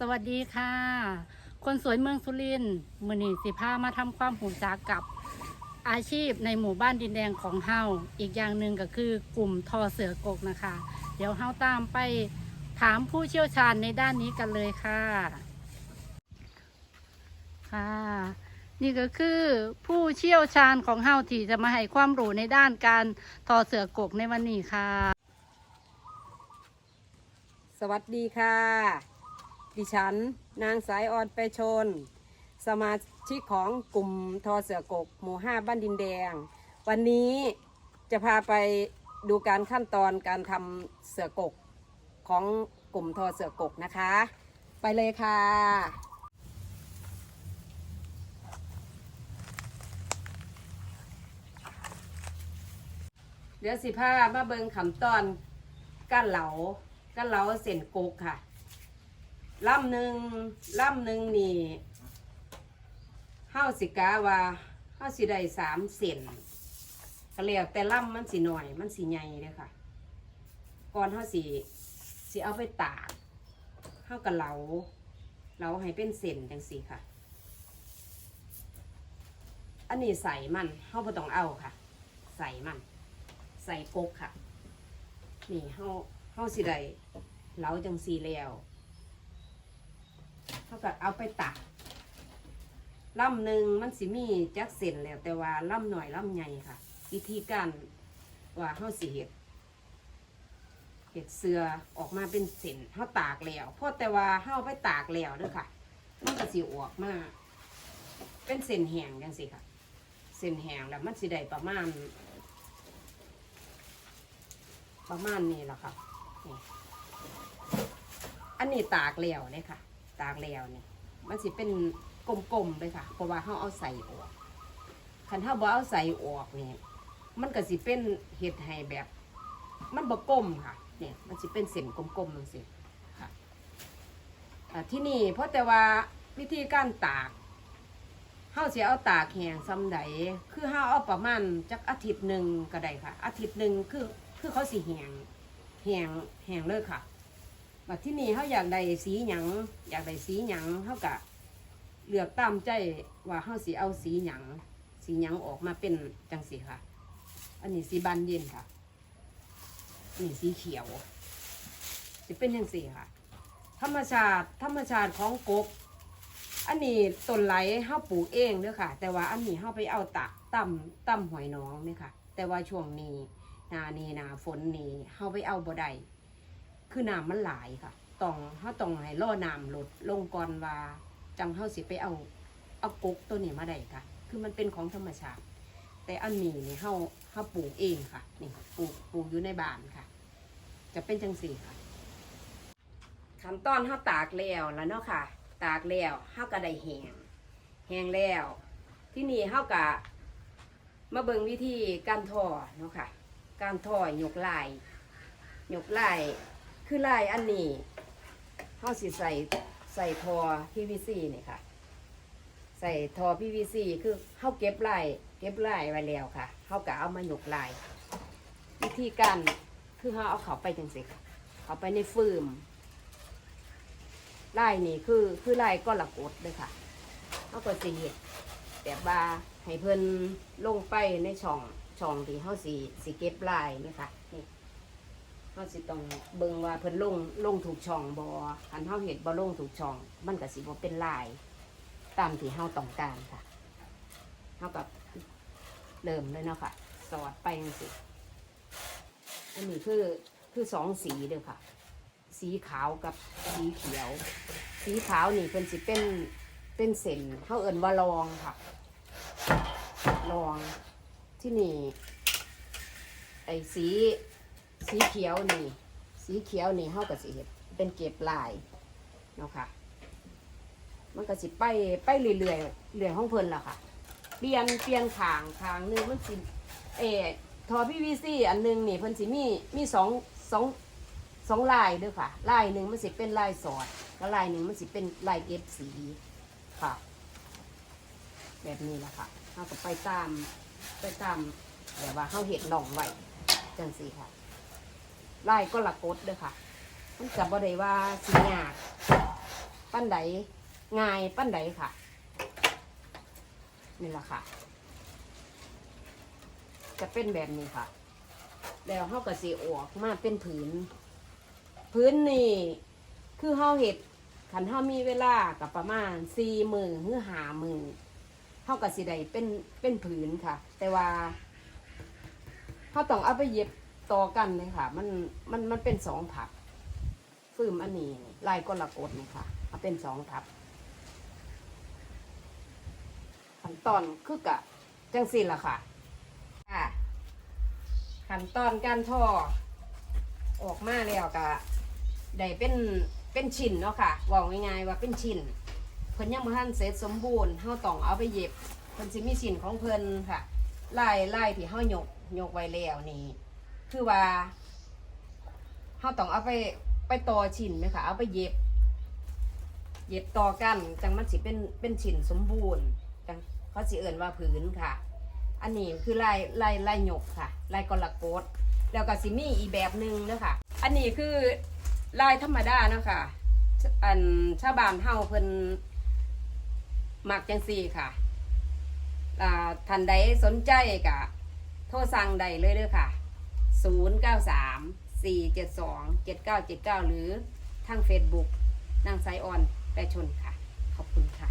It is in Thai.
สวัสดีค่ะ คนสวยเมืองสุรินทร์มือนีสิพามาทำความหูจักกับอาชีพในหมู่บ้านดินแดงของเฮาอีกอย่างหนึ่งก็คือกลุ่มทอเสือกกนะคะ เดี๋ยวเฮาตามไปถามผู้เชี่ยวชาญในด้านนี้กันเลยค่ะ ค่ะ นี่ก็คือผู้เชี่ยวชาญของเฮาที่จะมาให้ความรู้ในด้านการทอเสือกกในวันนี้ค่ะ สวัสดีค่ะ ดิฉัน นางสายออนไปชน สมาชิกของกลุ่มทอเสือกก หมู่ห้าบ้านดินแดง วันนี้จะพาไปดูการขั้นตอนการทำเสือกกของกลุ่มทอเสือกกนะคะ ไปเลยค่ะเดี๋ยวสิพามาเบิงขำตอนก้านเหลาก้านเหลาเส้นกกค่ะ ล่ำหนึ่งล่ำหนึ่งนี่เฮาสิกาว่าเฮาสิได้สามเส้นก็แล้วแต่ล่ำมันสิหน่อย มันสิใหญ่เลยค่ะ ก่อนเฮาสิสิเอาไปตากเฮากับเหลาเหลาให้เป็นเส้นจังสี่ค่ะ อันนี้ใส่มันเฮาบ่ต้องเอาค่ะ ใส่มัน ใส่กกค่ะ นี่เฮาเฮาสิได้เหลาจังสีแล้ว เฮาก็เอาไปตักล่ำหนึ่งมันสิมีจักเส้นแล้ว แต่ว่าล่ำหน่อยล่ำใหญ่ค่ะ วิธีการว่าเฮาสิเฮ็ดเฮ็ดเสือออกมาเป็นเส้นเฮาตากแล้วเพราะแต่ว่าเฮาไปตากแล้วเด้อค่ะ มันก็สิออกมา เป็นเส้นแห้งจังซี่ค่ะ เส้นแห้งแล้วมันสิได้ประมาณ ประมาณนี้แหละค่ะ อันนี้ตากแล้วเลยค่ะ ตากแล้วนี่มันสิเป็นกลมๆเลยค่ะ เพราะว่าเขาเอาใส่ออกคันถ้าบ่เอาใส่ออกนี่ยมันก็สิเป็นเห็ดให้แบบ มันบ่กลมค่ะ เนี่ย มันสิเป็นเส้นกลมๆจังซี่ค่ะที่นี่เพราะแต่ว่าวิธีการตากเฮาสิเอาตากแห้งซำใดคือเฮาเอาประมาณจักอาทิตย์หนึ่งก็ได้ค่ะ อาทิตย์หนึ่งคือคือเขาสีแห้งแห้งแห้งเลยค่ะ มาที่นี่เขาอยากได้สีหยังอยากได้สีหยังเขากะเลือกตามใจว่าเขาสีเอาสีหยังสีหยังออกมาเป็นจังสีค่ะ อันนี้สีบานเย็นค่ะอันนี่สีเขียว จะเป็นจังสีค่ะ ธรรมชาติธรรมชาติของกบอันนี้ต้นไหลเฮาปลูกเองเด้อค่ะ แต่ว่าอันนี้เฮาไปเอาตะตั้มตั้มหอยน้องเนี่ยค่ะ แต่ว่าช่วงนี้นานี่นาฝนนี่เฮาไปเอาบ่ได้ คือน้ำมันหลายค่ะต้องเฮาต้องให้ล่อน้ำลดลงก่อนว่าจังเฮาสิไปเอาเอากกตัวนี้มาได้ค่ะ คือมันเป็นของธรรมชาติ แต่อันนี้นี่เฮาเฮาปลูกเองค่ะนี่ปลูกปลูกอยู่ในบ้านค่ะ จะเป็นจังสี่ค่ะขั้นตอนเฮาตากแล้วแล้วเนาะค่ะ ตากแล้วเฮาก็ได้แห้งแห้งแล้ว ที่นี่เฮาก็มาเบิ่งวิธีการทอเนาะค่ะ การทอหยกลายยกลาย คือลายอันนี้เขาสิใส่ใส่ทอ PVC นี่ค่ะ ใส่ทอ PVC คือเขาเก็บลายเก็บลายไว้แล้วค่ะเขาก็เอามาหยกลาย วิธีการคือเขาเอาเขาไปจังสิค่ะเขาไปในฟืมลายนี่คือคือลายก้อนละกดเลยค่ะเขาก็สิเฮ็ดแบบว่าให้เพิ่นลงไปในช่องช่องที่เฮาสิสิเก็บลายนี่ค่ะนี่ เฮาสิต้องเบิ่งว่าเพิ่นลงลงถูกช่องบ่คันเฮาเห็นบ่ลงถูกช่อง มันก็สิบ่เป็นลาย ตามที่เฮาต้องการค่ะเฮากับเริ่มเลยเนาะค่ะ สอดไปจังซี่อันนี้คือคือสองสีเด้อค่ะ สีขาวกับสีเขียว สีขาวนี่เพิ่นสิเป็นเป็นเส้นเฮาเอิ้นว่าลองค่ะลองที่นี่ไอ้สี สีเขียวนี่ สีเขียวนี่เฮากับสีเห็ดเป็นเก็บลายเนาะค่ะ มันก็สิไปไปเรื่อยๆเรื่อยของเพิ่นล่ะค่ะ เปลี่ยนเปลี่ยนขางขางหนึงมันสิเออทอพี่วีซี่อันหนึงนี่เพิ่นสิมีมีสองสองสองลายด้วยค่ะ ลายหนึ่งมันสิเป็นลายสอด แล้วลายหนึ่งมันสิเป็นลายเก็บสีค่ะ แบบนี้แหละค่ะเราก็ไปตามไปตามแบบว่าเขาเห็ดหน่องไว้จังสีค่ะ ไล่ก็ละกดเด้อค่ะ มันกับบ่ได้ว่าสียากปั้นใดง่ายปั้นใดค่ะ นี่แหละค่ะ จะเป็นแบบนี้ค่ะ แล้วเฮาก็สิออกมาเป็นผืนพื้นนี่คือเฮาเห็ดขันเฮามีเวลากับประมาณสี่มือหรือหามือเฮาก็สิได้เป็นเป็นผืนค่ะ แต่ว่าเฮาต้องเอาไปเย็บ ต่อกันเลยค่ะ มันมันมันเป็นสองถับฟืมอันนี้ลายกลกดนี่ค่ะเอาเป็นสองถับขั้นตอนคือกะจังสิล่ะค่ะ ค่ะขั้นตอนการทอออกมาแล้วก็ได้เป็นเป็นชิ้นเนาะค่ะบอกง่ายๆว่าเป็นชิ้นเพิ่นยังบ่ทันเสร็จสมบูรณ์เฮาต้องเอาไปเย็บเพิ่นสิมีชิ้นของเพิ่นค่ะลายลายที่เฮายกยกไว้แล้วนี่ คือว่าเฮาต้องเอาไปไปต่อชิ้นไหมคะเอาไปเย็บ เย็บต่อกันจังมันสิเป็นเป็นชิ้นสมบูรณ์จังเขาสิเอิ่นว่าผืนค่ะ อันนี้คือลายลายลายหยกค่ะลายกลโกดแล้วก็สิมีอีแบบหนึ่งเนาะค่ะอันนี้คือลายธรรมดาเนาะค่ะอันชาวบ้านเฮาเพิ่นหมักจังซี่ค่ะอ่าท่านใดสนใจกะ โทรสั่งได้เลยเด้อค่ะ 093 472 7979 หรือทาง Facebook นางไซออนแปรชนค่ะ ขอบคุณค่ะ